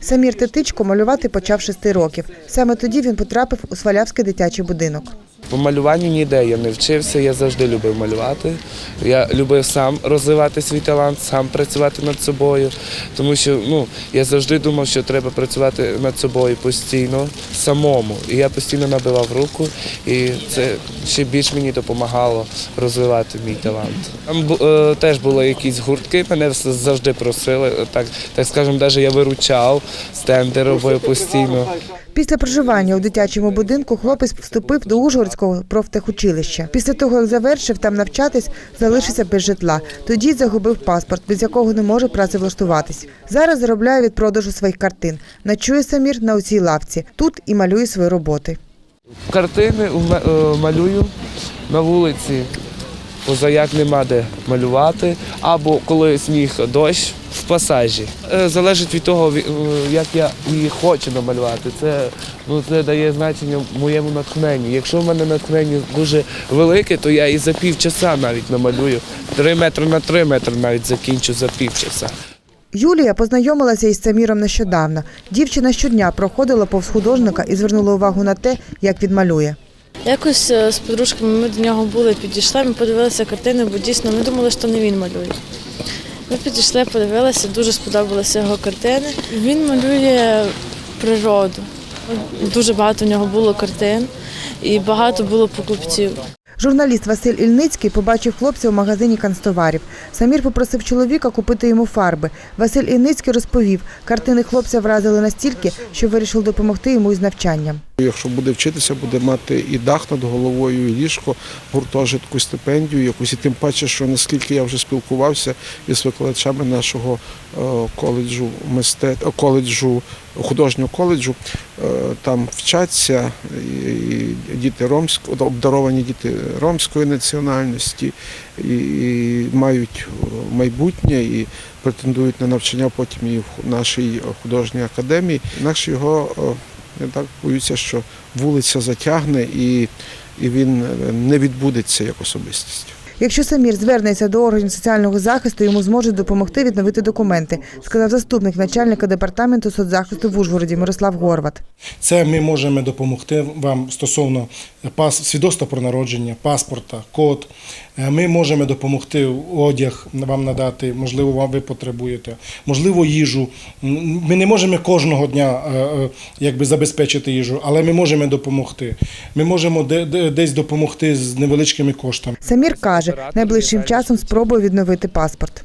Самір Тетичко малювати почав шести років. Саме тоді він потрапив у Свалявський дитячий будинок. По малюванню ніде я не вчився, я завжди любив малювати. Я любив сам розвивати свій талант, сам працювати над собою. Тому що ну, я завжди думав, що треба працювати над собою постійно, самому. І я постійно набивав руку, і це ще більш мені допомагало розвивати мій талант. Там е, теж були якісь гуртки, мене завжди просили. Так, так скажемо, навіть я виручав, стенди робив постійно. Після проживання у дитячому будинку хлопець вступив до Ужгородського профтехучилища. Після того, як завершив там навчатись, залишився без житла. Тоді загубив паспорт, без якого не може працевлаштуватись. Зараз заробляє від продажу своїх картин. Ночує Самір на оцій лавці. Тут і малює свої роботи. Картини е, малюю на вулиці, позаяк нема де малювати, або коли сніг дощ в пасажі. Е, Залежить від того, е, як я її хочу намалювати. Це, ну, це дає значення моєму натхненню. Якщо в мене натхнення дуже велике, то я і за півчаса навіть намалюю. Три метри на три метри навіть закінчу за півчаса. Юлія познайомилася із Саміром нещодавно. Дівчина щодня проходила повз художника і звернула увагу на те, як він малює. Якось е, з подружками ми до нього були, підійшли, ми подивилися картини, бо дійсно ми думали, що не він малює. Ми підійшли, подивилися, дуже сподобалися його картини. Він малює природу. Дуже багато в нього було картин і багато було покупців. Журналіст Василь Ільницький побачив хлопця у магазині канцтоварів. Самір попросив чоловіка купити йому фарби. Василь Ільницький розповів, картини хлопця вразили настільки, що вирішив допомогти йому із навчанням. Якщо буде вчитися, буде мати і дах над головою, і ліжко, гуртожитку, стипендію якусь. І тим паче, що наскільки я вже спілкувався із викладачами нашого е, коледжу мистет... е, коледжу, художнього коледжу, е, там вчаться і- діти ромського, обдаровані діти ромської національності і, мають майбутнє і претендують на навчання потім і в нашій художній академії. Інакше його е, я так боюся, що вулиця затягне і, і він е, не відбудеться як особистість. Якщо Самір звернеться до органів соціального захисту, йому зможуть допомогти відновити документи, сказав заступник начальника департаменту соцзахисту в Ужгороді Мирослав Горват. Це ми можемо допомогти вам стосовно пас, свідоцтва про народження, паспорта, код. Е, Ми можемо допомогти одяг вам надати, можливо, вам ви потребуєте, можливо, їжу. Ми не можемо кожного дня е, е, якби, забезпечити їжу, але ми можемо допомогти. Ми можемо де- де- десь допомогти з невеличкими коштами. Самір каже, найближчим часом спробую відновити паспорт.